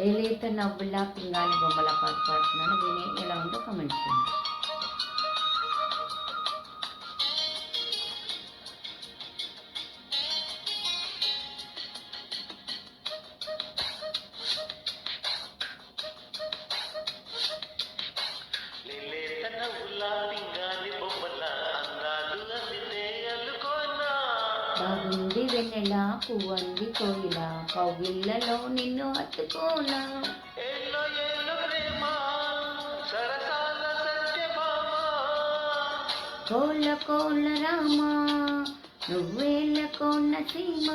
ఏలైతే నవ్వులా పింగాని బొమ్మల పాట పాడుతున్నాను విని ఎలా ఉందో కమెంట్ చేయండి లేలేత బాగుంది వెన్నెల పువ్వంది కోయిల కౌగిళ్ళలో నిన్ను సత్యభామ. కోళ్ళ కోళ్ళ రామ నువ్వేళ్ళ కోన్న సీమ.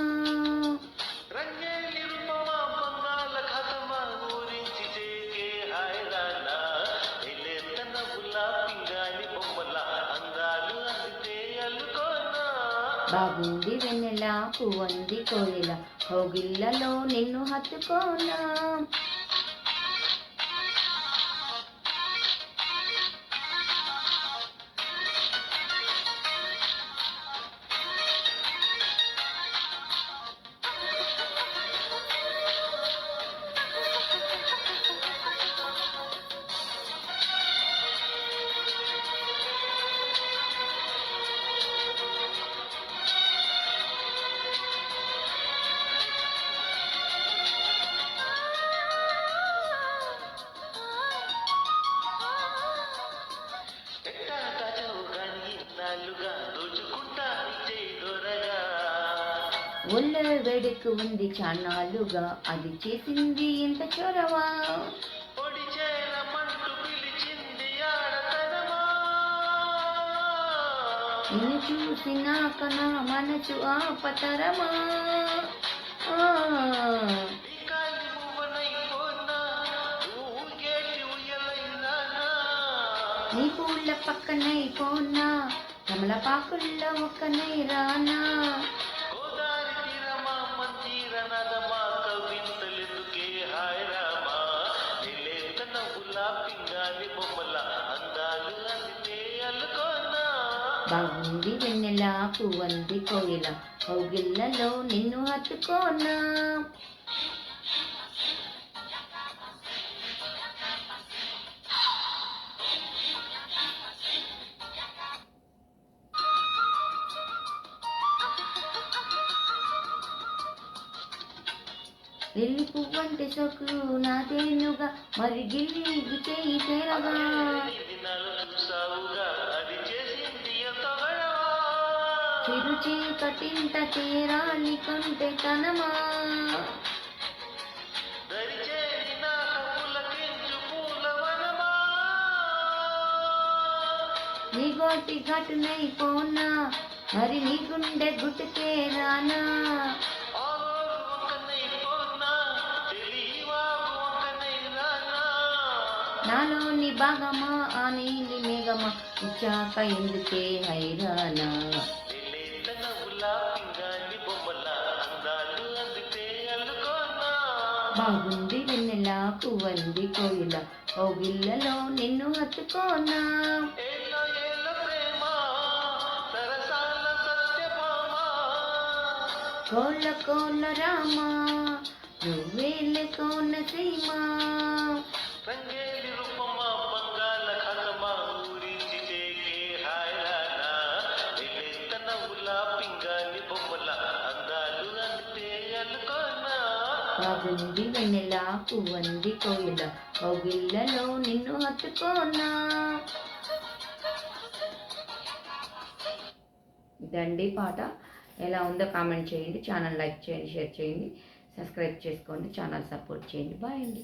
బాగుంది వెన్నెల పువ్వంది కోయిల కౌగిళ్ళలో నిన్ను హత్తుకోనా ఇన్నాళ్ళుగా దోచుకుంటా విజయ్ దొరగా. ఒళ్ళ వేడెక్కు ఉంది చాన్నాళ్ళుగా. అది చేసింది ఎంత చొరవా? నిన్ను చూసినాక నా మనసు ఆపతరమా? నీ పూల పక్కనై పోనా? కమలపాకుల్లో ఒక్కనై రానా గోదారి తీరమా మంజీర నదమా కవింతలెందుకే హాయ్ రామా? నిలేత నవ్వుల పింగాలి బొమ్మల అందాలు అందితే అల్లుకోనా? బాగుంది వెన్నెల పువ్వంది కోయిల కౌగిళ్ళలో నిన్ను హత్తుకోనా లిల్లి పువ్వంటే సొక్కు నా తేనుగా మరి గిల్లి చేయి చేరగా చిరు చీకటింట చేరాలి కంటే తనమా నీ గోటి మరి నీ గుండె గుట్టుకే రానా నాలోని భాగమా ఆ నీలి మేఘమా ఇచ్చాక ఎందుకే హైరానా బాగుంది వెన్నెల పువ్వంది కోయిల ఓ గిల్లలో నిన్ను హత్తుకోనా? ఏలో ఏలో కోళ్ళ కోళ్ళ రామా నువ్వేళ్ళ కోన సీమా? రంగేలి రూపమా బంగాళ బాగుంది వెన్నెల పువ్వంది కోయిల కౌగిళ్ళలో నిన్ను హత్తుకోనా ఇదండి పాట. ఎలా ఉందో కామెంట్ చేయండి ఛానల్ లైక్ చేయండి షేర్ చేయండి సబ్స్క్రైబ్ చేసుకోండి ఛానల్ సపోర్ట్ చేయండి. బాయ్ అండి.